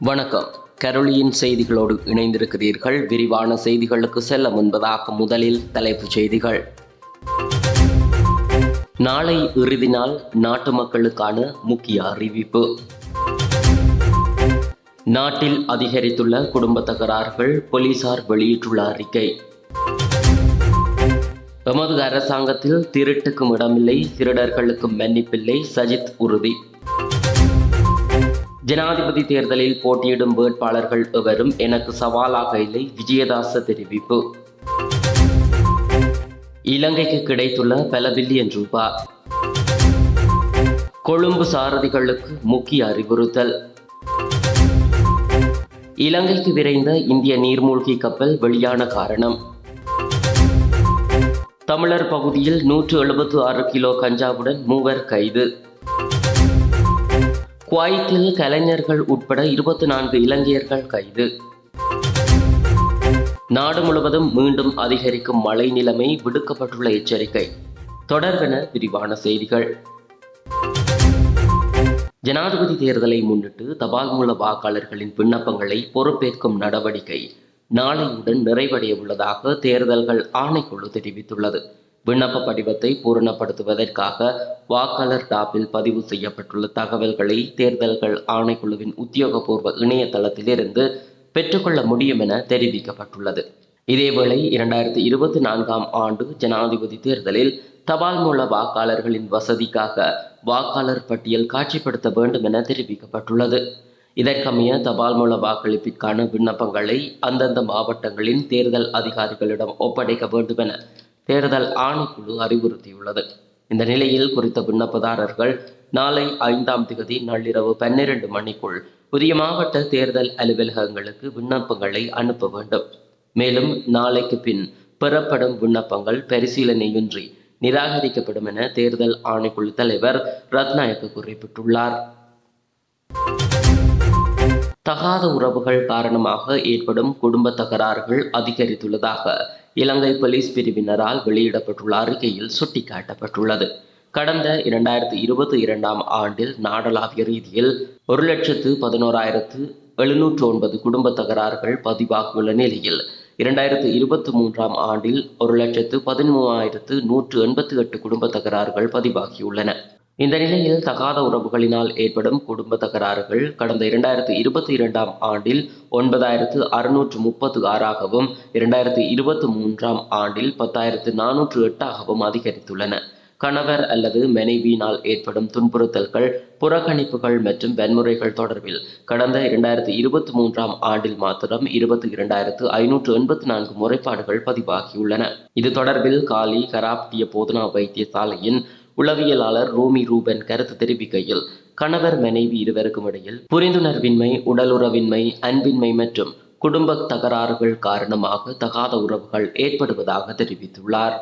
வணக்கம். கரோலியின் செய்திகளோடு இணைந்திருக்கிறீர்கள். விரிவான செய்திகளுக்கு செல்ல முன்பதாக முதலில் தலைப்புச் செய்திகள். நாளை இறுதி நாள் நாட்டு மக்களுக்கான முக்கிய அறிவிப்பு. நாட்டில் அதிகரித்துள்ள குடும்ப தகராறுகள் போலீசார் வெளியிட்டுள்ள அறிக்கை. எமது அரசாங்கத்தில் திருட்டுக்கும் இடமில்லை திருடர்களுக்கும் மன்னிப்பில்லை சஜித் உறுதி. ஜனாதிபதி தேர்தலில் போட்டியிடும் வேட்பாளர்கள் எவரும் எனக்கு சவாலாக இல்லை விஜயதாச தெரிவிப்பு. இலங்கைக்கு கிடைத்துள்ள பல பில்லியன் ரூபாய் கொழும்பு சாரதிகளுக்கு முக்கிய அறிவுறுத்தல். இலங்கைக்கு விரைந்த இந்திய நீர்மூழ்கி கப்பல் வெளியான காரணம். தமிழர் பகுதியில் நூற்று எழுபத்து ஆறு கிலோ கஞ்சாவுடன் மூவர் கைது. குவைத்தில் கலைஞர்கள் உட்பட இருபத்தி நான்கு இலங்கையர்கள் கைது. நாடு முழுவதும் மீண்டும் அதிகரிக்கும் மழை நிலைமை விடுக்கப்பட்டுள்ள எச்சரிக்கை. தொடர்பென விரிவான செய்திகள். ஜனாதிபதி தேர்தலை முன்னிட்டு தபால் மூல வாக்காளர்களின் விண்ணப்பங்களை பொறுப்பேற்கும் நடவடிக்கை நாளையுடன் நிறைவடைய உள்ளதாக தேர்தல்கள் ஆணைக்குழு தெரிவித்துள்ளது. விண்ணப்ப படிவத்தை பூரணப்படுத்துவதற்காக வாக்காளர் டாப்பில் பதிவு செய்யப்பட்டுள்ள தகவல்களை தேர்தல்கள் ஆணைக்குழுவின் உத்தியோகபூர்வ இணையதளத்திலிருந்து பெற்றுக்கொள்ள முடியும் என தெரிவிக்கப்பட்டுள்ளது. இதேவேளை இரண்டாயிரத்தி இருபத்தி நான்காம் ஆண்டு ஜனாதிபதி தேர்தலில் தபால் மூல வாக்காளர்களின் வசதிக்காக வாக்காளர் பட்டியல் காட்சிப்படுத்த வேண்டும் என தெரிவிக்கப்பட்டுள்ளது. இதற்கமைய தபால் மூல வாக்களிப்பிற்கான விண்ணப்பங்களை அந்தந்த மாவட்டங்களின் தேர்தல் அதிகாரிகளிடம் ஒப்படைக்க வேண்டும் என தேர்தல் ஆணைக்குழு அறிவுறுத்தியுள்ளது. இந்த நிலையில் குறித்த விண்ணப்பதாரர்கள் நாளை ஐந்தாம் திகதி நள்ளிரவு பன்னிரண்டு மணிக்குள் புதிய மாவட்ட தேர்தல் அலுவலகங்களுக்கு விண்ணப்பங்களை அனுப்ப வேண்டும். மேலும் நாளைக்கு பின் பெறப்படும் விண்ணப்பங்கள் பரிசீலனையின்றி நிராகரிக்கப்படும் என தேர்தல் ஆணைக்குழு தலைவர் ரத்நாயக்க குறிப்பிட்டுள்ளார். தகாத உறவுகள் காரணமாக ஏற்படும் குடும்ப தகராறுகள் அதிகரித்துள்ளதாக இலங்கை போலீஸ் பிரிவினரால் வெளியிடப்பட்டுள்ள அறிக்கையில் சுட்டிக்காட்டப்பட்டுள்ளது. கடந்த இரண்டாயிரத்தி இருபத்தி இரண்டாம் ஆண்டில் நாடளாவிய ரீதியில் ஒரு லட்சத்து பதினோராயிரத்து எழுநூற்று ஒன்பது குடும்ப தகராறுகள் பதிவாகியுள்ள நிலையில் இரண்டாயிரத்து இருபத்தி மூன்றாம் ஆண்டில் ஒரு லட்சத்து பதிமூவாயிரத்து நூற்று எண்பத்தி எட்டு குடும்ப தகராறுகள் பதிவாகியுள்ளன. இந்த நிலையில் தகாத உறவுகளினால் ஏற்படும் குடும்ப தகராறுகள் கடந்த இரண்டாயிரத்தி இருபத்தி இரண்டாம் ஆண்டில் ஒன்பதாயிரத்து அறுநூற்று முப்பத்து ஆறாகவும் இரண்டாயிரத்தி இருபத்தி மூன்றாம் ஆண்டில் பத்தாயிரத்து நானூற்று எட்டாகவும் அதிகரித்துள்ளன. கணவர் அல்லது மனைவியினால் ஏற்படும் துன்புறுத்தல்கள் புறக்கணிப்புகள் மற்றும் வன்முறைகள் தொடர்பில் கடந்த இரண்டாயிரத்தி இருபத்தி மூன்றாம் ஆண்டில் மாத்திரம் இருபத்தி இரண்டாயிரத்து ஐநூற்று எண்பத்தி நான்கு முறைப்பாடுகள் பதிவாகியுள்ளன. இது தொடர்பில் காலி கராப்டிய போதனா வைத்தியசாலையின் உளவியலாளர் ரோமி ரூபன் கருத்து தெரிவிக்கையில் கணவர் மனைவி இருவருக்கும் இடையில் புரிந்துணர்வின்மை உடலுறவின்மை அன்பின்மை மற்றும் குடும்ப தகராறுகள் காரணமாக தகாத உறவுகள் ஏற்படுவதாக தெரிவித்துள்ளார்.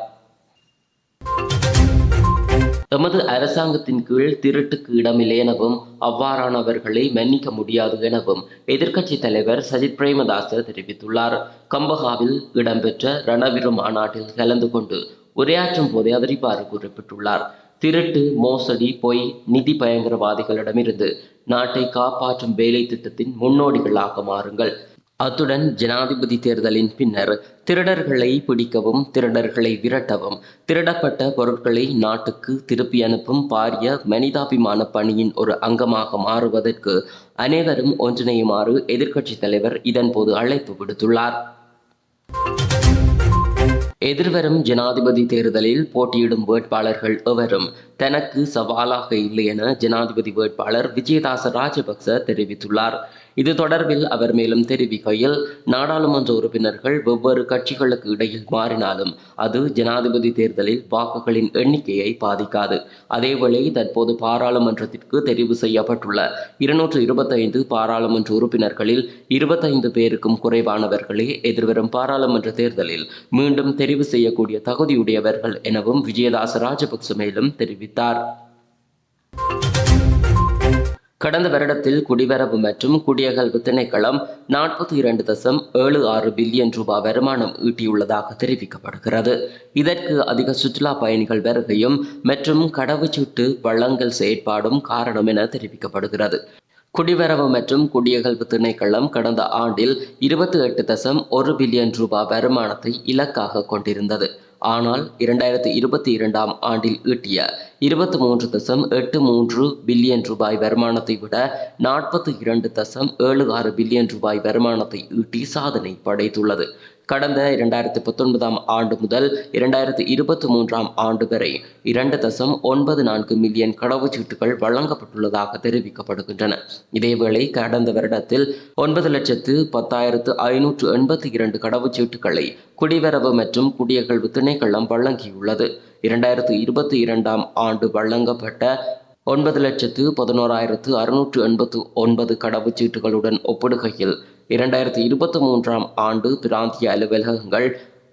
எமது அரசாங்கத்தின் கீழ் திருட்டுக்கு இடமில்லை எனவும் அவ்வாறானவர்களை மன்னிக்க முடியாது எனவும் எதிர்க்கட்சி தலைவர் சஜித் பிரேமதாச தெரிவித்துள்ளார். கம்பஹாவில் இடம்பெற்ற ரணவிரு மாநாட்டில் கலந்து கொண்டு உரையாற்றும் போதே அவர் இவ்வாறு குறிப்பிட்டுள்ளார். திருட்டு மோசடி பொய் நிதி பயங்கரவாதிகளிடமிருந்து நாட்டை காப்பாற்றும் வேலை திட்டத்தின் முன்னோடிகளாக மாறுங்கள். அத்துடன் ஜனாதிபதி தேர்தலின் பின்னர் திருடர்களை பிடிக்கவும் திருடர்களை விரட்டவும் திருடப்பட்ட பொருட்களை நாட்டுக்கு திருப்பி அனுப்பும் பாரிய மனிதாபிமான பணியின் ஒரு அங்கமாக மாறுவதற்கு அனைவரும் ஒன்றிணையுமாறு எதிர்க்கட்சித் தலைவர் இதன்போது அழைப்பு விடுத்துள்ளார். எதிர்வரும் ஜனாதிபதி தேர்தலில் போட்டியிடும் வேட்பாளர்கள் எவரும் தனக்கு சவாலாக இல்லை என ஜனாதிபதி வேட்பாளர் விஜயதாச ராஜபக்ச தெரிவித்துள்ளார். இது தொடர்பில் அவர் மேலும் தெரிவிக்கையில் நாடாளுமன்ற உறுப்பினர்கள் வெவ்வேறு கட்சிகளுக்கு இடையில் மாறினாலும் அது ஜனாதிபதி தேர்தலில் வாக்குகளின் எண்ணிக்கையை பாதிக்காது. அதேவேளை தற்போது பாராளுமன்றத்திற்கு தெரிவு செய்யப்பட்டுள்ள இருநூற்று இருபத்தைந்து பாராளுமன்ற உறுப்பினர்களில் இருபத்தைந்து பேருக்கும் குறைவானவர்களே எதிர்வரும் பாராளுமன்ற தேர்தலில் மீண்டும் தெரிவு செய்யக்கூடிய தகுதியுடையவர்கள் எனவும் விஜயதாச ராஜபக்ச மேலும் தெரிவித்தார். கடந்த வருடத்தில் குடிவரவு மற்றும் குடியகல்வு திணைக்களம் நாற்பத்தி இரண்டு தசம் ஏழு ஆறு பில்லியன் ரூபாய் வருமானம் ஈட்டியுள்ளதாக தெரிவிக்கப்படுகிறது. இதற்கு அதிக சுற்றுலா பயணிகள் வருகையும் மற்றும் கடவுச்சீட்டு வழங்கல் செயற்பாடும் காரணம் என தெரிவிக்கப்படுகிறது. குடிவரவு மற்றும் குடியகல்வு திணைக்களம் கடந்த ஆண்டில் இருபத்தி எட்டு தசம் ஒரு பில்லியன் ரூபாய் வருமானத்தை இலக்காக கொண்டிருந்தது. ஆனால் இரண்டாயிரத்தி இருபத்தி இரண்டாம் ஆண்டில் ஈட்டிய இருபத்தி மூன்று தசம் எட்டு மூன்று பில்லியன் ரூபாய் வருமானத்தை விட நாற்பத்தி இரண்டு தசம் ஏழு ஆறு பில்லியன் ரூபாய் வருமானத்தை ஈட்டி சாதனை படைத்துள்ளது. கடந்த இரண்டாயிரத்தி பத்தொன்பதாம் ஆண்டு முதல் இரண்டாயிரத்தி இருபத்தி மூன்றாம் ஆண்டு வரை இரண்டு தசம் ஒன்பது நான்கு மில்லியன் கடவுச்சீட்டுகள் வழங்கப்பட்டுள்ளதாக தெரிவிக்கப்படுகின்றன. இதேவேளை கடந்த வருடத்தில் ஒன்பது லட்சத்து பத்தாயிரத்து ஐநூற்று எண்பத்தி இரண்டு கடவுச்சீட்டுகளை குடிவரவு மற்றும் குடியகழ்வு திணைக்களம் வழங்கியுள்ளது. இரண்டாயிரத்து இருபத்தி இரண்டாம் ஆண்டு வழங்கப்பட்ட ஒன்பது லட்சத்து பதினோராயிரத்து அறுநூற்று எண்பத்து ஒன்பது கடவுச்சீட்டுகளுடன் ஒப்பிடுகையில் இரண்டாயிரத்தி இருபத்தி மூன்றாம் ஆண்டு பிராந்திய அலுவலகங்கள்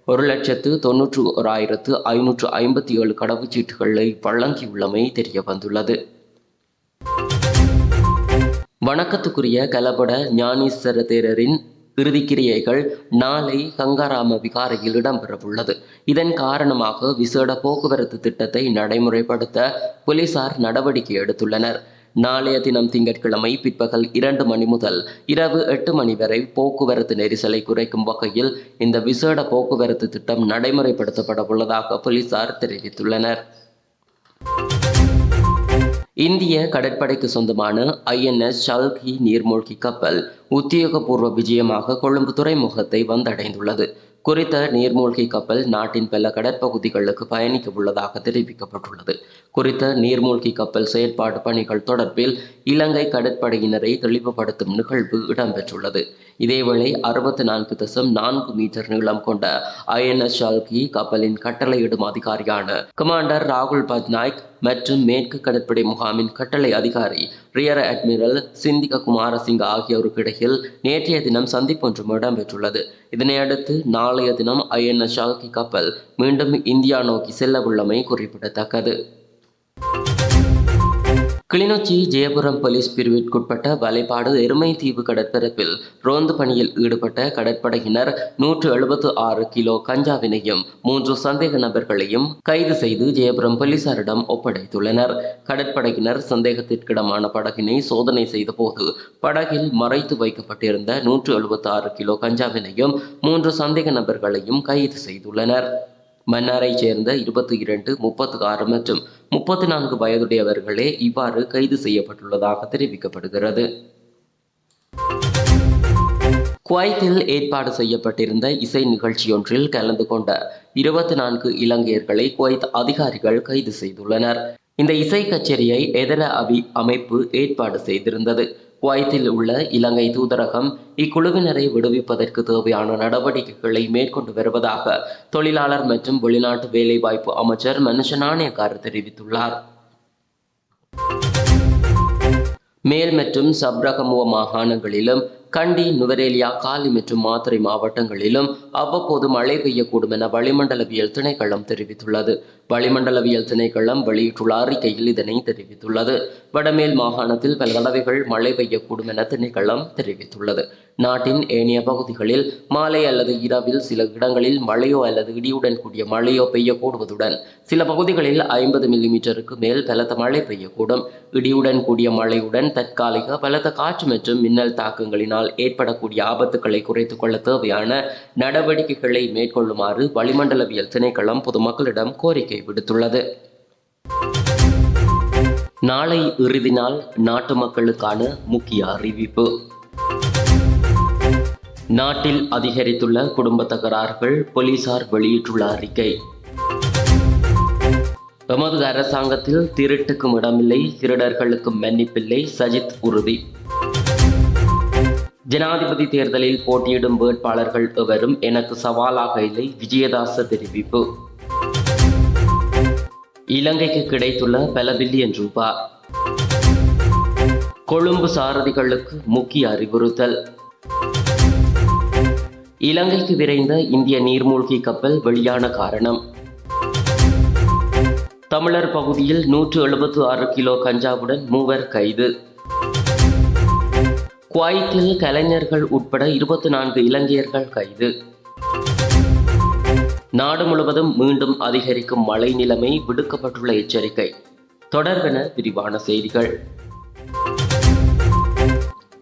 ஒரு லட்சத்து தொன்னூற்று ஓராயிரத்து ஐநூற்று ஐம்பத்தி ஏழு கடவுச்சீட்டுகளை வழங்கியுள்ளமை தெரிய வந்துள்ளது வணக்கத்துக்குரிய கலபட ஞானீஸ்வர தேரரின் இறுதிக்கிரியைகள் நாளை கங்காராம விகாரையில் இடம்பெறவுள்ளது. இதன் காரணமாக விசேட போக்குவரத்து திட்டத்தை நடைமுறைப்படுத்த போலீசார் நடவடிக்கை எடுத்துள்ளனர். நாளைய தினம் திங்கட்கிழமை பிற்பகல் இரண்டு மணி முதல் இரவு எட்டு மணி வரை போக்குவரத்து நெரிசலை குறைக்கும் வகையில் இந்த விசேட போக்குவரத்து திட்டம் நடைமுறைப்படுத்தப்பட உள்ளதாக போலீசார் தெரிவித்துள்ளனர். இந்திய கடற்படைக்கு சொந்தமான ஐஎன்எஸ் ஷல்கி நீர்மூழ்கி கப்பல் உத்தியோகபூர்வ விஜயமாக கொழும்பு துறைமுகத்தை வந்தடைந்துள்ளது. குறித்த நீர்மூழ்கி கப்பல் நாட்டின் பல கடற்பகுதிகளுக்கு பயணிக்க உள்ளதாக தெரிவிக்கப்பட்டுள்ளது. குறித்த நீர்மூழ்கி கப்பல் செயற்பாடு பணிகள் தொடர்பில் இலங்கை கடற்படையினரை தெளிவுபடுத்தும் நிகழ்வு இடம்பெற்றுள்ளது. இதேவேளை அறுபத்தி நான்கு தசம் நான்கு மீட்டர் நீளம் கொண்ட ஐஎன்எஸ் ஷால்கி கப்பலின் கட்டளையிடும் அதிகாரியான கமாண்டர் ராகுல் பட்நாயக் மற்றும் மேற்கு கடற்படை முகாமின் கட்டளை அதிகாரி ரியர் அட்மிரல் சிந்திக குமாரசிங்க ஆகியோருக்கு இடையில் நேற்றைய தினம் சந்திப்பு ஒன்றும் இடம்பெற்றுள்ளது. இதனையடுத்து நாளைய தினம் ஐஎன்எஸ் ஷாகி கப்பல் மீண்டும் இந்தியா நோக்கி செல்லவுள்ளமை குறிப்பிடத்தக்கது. கிளிநொச்சி ஜெயபுரம் போலீஸ் பிரிவிற்குட்பட்ட வலைப்பாடு எருமைத்தீவு கடற்பரப்பில் ரோந்து பணியில் ஈடுபட்ட கடற்படையினர் நூற்று எழுபத்து ஆறு கிலோ கஞ்சாவினையும் மூன்று சந்தேக நபர்களையும் கைது செய்து ஜெயபுரம் போலீசாரிடம் ஒப்படைத்துள்ளனர். கடற்படையினர் சந்தேகத்திற்கிடமான படகினை சோதனை செய்தபோது படகில் மறைத்து வைக்கப்பட்டிருந்த நூற்று எழுபத்து ஆறு கிலோ கஞ்சாவினையும் மூன்று சந்தேக நபர்களையும் கைது செய்துள்ளனர். மன்னாரைச் சேர்ந்த இருபத்தி இரண்டு முப்பத்தி ஆறு மற்றும் முப்பத்தி நான்கு வயதுடையவர்களே இவ்வாறு கைது செய்யப்பட்டுள்ளதாக தெரிவிக்கப்படுகிறது. குவைத்தில் ஏற்பாடு செய்யப்பட்டிருந்த இசை நிகழ்ச்சியொன்றில் கலந்து கொண்ட இருபத்தி நான்கு இலங்கையர்களை குவைத் அதிகாரிகள் கைது செய்துள்ளனர். இந்த இசை கச்சேரியை எதன அபி அமைப்பு ஏற்பாடு செய்திருந்தது. குவைத்தில் உள்ள இலங்கை தூதரகம் இக்குழுவினரை விடுவிப்பதற்கு தேவையான நடவடிக்கைகளை மேற்கொண்டு வருவதாக தொழிலாளர் மற்றும் வெளிநாட்டு வேலைவாய்ப்பு அமைச்சர் மனுஷ நாணயக்கார் தெரிவித்துள்ளார். மேல் மற்றும் சப்ரகமுவ மாகாணங்களிலும் கண்டி நுவரேலியா காலி மற்றும் மாத்திரை மாவட்டங்களிலும் அவ்வப்போது மழை பெய்யக்கூடும் என வளிமண்டலவியல் திணைக்களம் தெரிவித்துள்ளது. வளிமண்டலவியல் திணைக்களம் வெளியிட்டுள்ள அறிக்கையில் இதனை தெரிவித்துள்ளது. வடமேல் மாகாணத்தில் பல தடவைகள் மழை பெய்யக்கூடும் என திணைக்களம் தெரிவித்துள்ளது. நாட்டின் ஏனைய பகுதிகளில் மாலை அல்லது இரவில் சில இடங்களில் மழையோ அல்லது இடியுடன் கூடிய மழையோ பெய்யக்கூடுவதுடன் சில பகுதிகளில் ஐம்பது மில்லிமீட்டருக்கு மேல் பலத்த மழை பெய்யக்கூடும். இடியுடன் கூடிய மழையுடன் தற்காலிக பலத்த காற்று மற்றும் மின்னல் தாக்கங்களினால் ஏற்படக்கூடிய ஆபத்துக்களை குறைத்துக் கொள்ள தேவையான நடவடிக்கைகளை மேற்கொள்ளுமாறு வளிமண்டலவியல் திணைக்களம் பொதுமக்களிடம் கோரிக்கை விடுத்துள்ளது. நாளை இறுதி நாள் நாட்டு மக்களுக்கான முக்கிய அறிவிப்பு. நாட்டில் அதிகரித்துள்ள குடும்ப தகராறுகள் போலீசார் வெளியிட்டுள்ள அறிக்கை. எமது அரசாங்கத்தில் திருட்டுக்கும் இடமில்லை திருடர்களுக்கும் மன்னிப்பில்லை சஜித் உறுதி. ஜனாதிபதி தேர்தலில் போட்டியிடும் வேட்பாளர்கள் எவரும் எனக்கு சவாலாக இல்லை விஜயதாச தெரிவிப்பு. இலங்கைக்கு கிடைத்துள்ள பல பில்லியன் ரூபாய் கொழும்பு சாரதிகளுக்கு முக்கிய அறிவுறுத்தல். இலங்கைக்கு விரைந்த இந்திய நீர்மூழ்கி கப்பல் வெளியான காரணம். தமிழர் பகுதியில் நூற்று எழுபத்து ஆறு கிலோ கஞ்சாவுடன் மூவர் கைது. குவைத்தில் கலைஞர்கள் உட்பட இருபத்தி நான்கு இலங்கையர்கள் கைது. நாடு முழுவதும் மீண்டும் அதிகரிக்கும் மழை நிலைமை விடுக்கப்பட்டுள்ள எச்சரிக்கை. தொடர்பென விரிவான செய்திகள்.